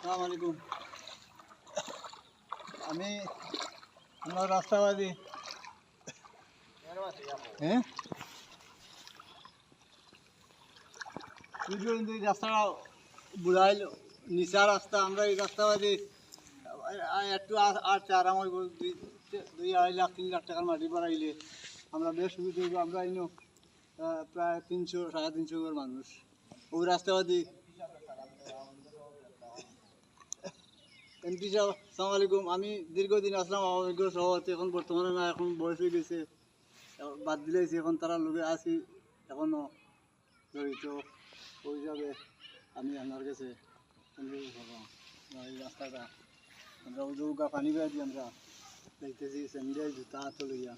আসসালামু আলাইকুম। আমি আমার রাস্তাবাদী। হ্যাঁ? কিন্তু এই রাস্তাটা বুড়াইল, নিচা রাস্তা, আমরা এই রাস্তাবাদী একটু আর চার আমার দুই দুই আড়াই লাখ, তিন লাখ টাকার মাটি বাড়াইলে আমরা বেশ সুবিধা হইব, আমরা ইনো প্রায় তিনশো, সাড়ে তিনশো মানুষ। ওই রাস্তাবাদী এমপি সাহেব সালাম আমি দীর্ঘদিন আসলাম আওয়ামী সহ সভাপতি, এখন বর্তমানে না, এখন বয়স হয়ে গেছে। বাদ দিলেছি এখন তারা লোকে আছি এখনও জড়িত ওই হিসাবে আমি আপনার কাছে আমার এই রাস্তাটা। আমরা উদৌকা পানি বেড়া দিয়ে আমরা দেখতেছি স্যান্ডেল জুতা, হাতে লইয়া।